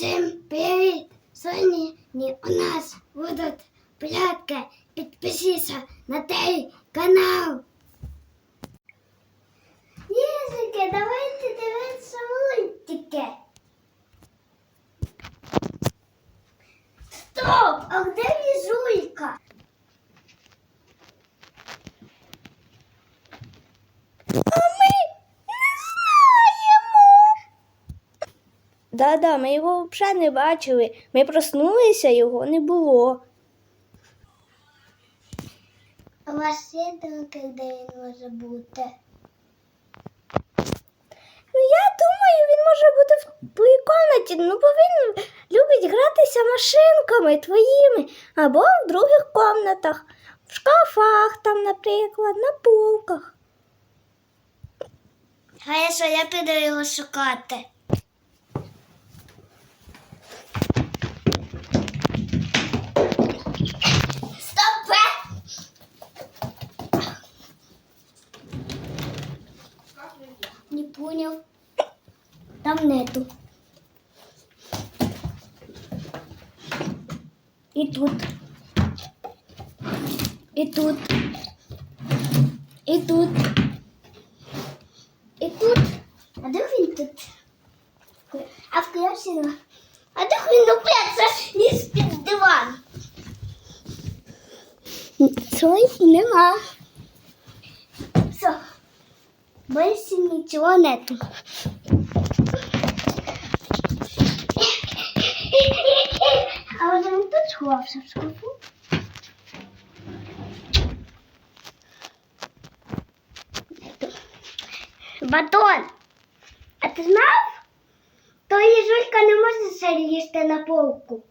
Всем привет! Сегодня у нас будут прятки. Подпишись на цей канал. Єзики, давайте дивитися мультики. Стоп! А де візулька? Да-да, ми його взагалі не бачили. Ми проснулися, його не було. У вас є думки, де він може бути? Ну, я думаю, він може бути в твоїй кімнаті, ну бо він любить гратися машинками твоїми або в других кімнатах, в шкафах там, наприклад, на полках. Хорошо, я піду його шукати. Понял. Там нету. И тут. И тут. И тут. І тут. А де він тут? А в клясі А де він упеться із під диван? Цой нема. Все. Більше нічого нету. А от він тут сховався в шкафу. Батон, а ти знав? То їжулька не може ще на полку.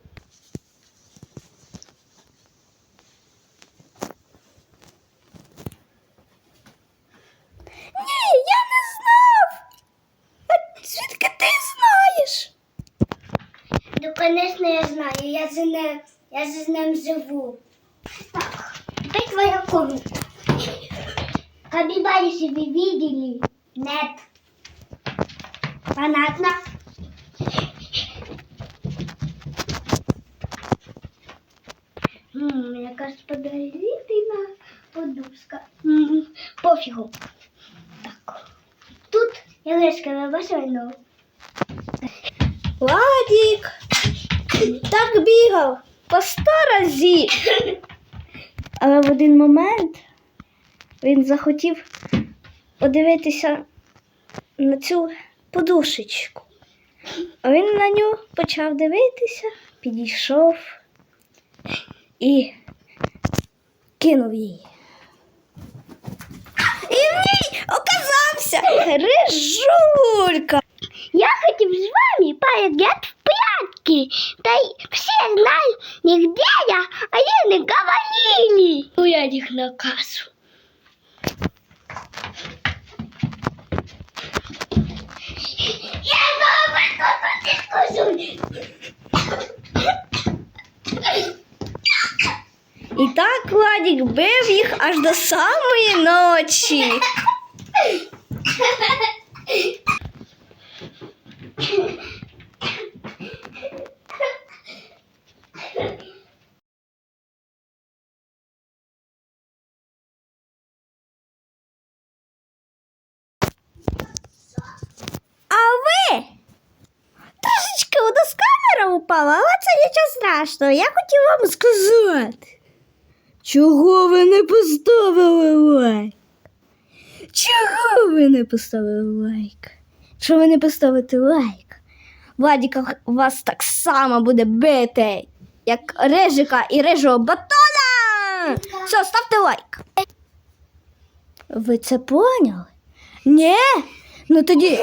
Ні, я не знав. А звідки ти знаєш? Ну, конечно, я знаю, я за ним, я же з ним живу. Так, это твоя комната. Кабибали себе видели? Нет. Понятно? М, Мне кажется, подозрительно подушка. М, Пофигу. Так. Тут я решка вибачаю, Владік так бігав по сто разів. Але в один момент він захотів подивитися на цю подушечку. А він на нього почав дивитися, підійшов і кинув її. І в ній оказався рижулька. Я хотів з вами поиграть в прятки. Да и все знали, нигде я, а я не говорили. Ну, я их накажу. Я снова не скажу. І так Владік бив їх аж до самої ночі. А ви? Трошечки у нас упала, але це нічого страшного. Я хотів вам сказати. Чого ви не поставили лайк? Чого ви не поставили лайк? Що ви не поставите лайк? Владіка вас так само буде бити, як режика і режого батона. Все, ставте лайк. Ви це поняли? Ні? Ну тоді.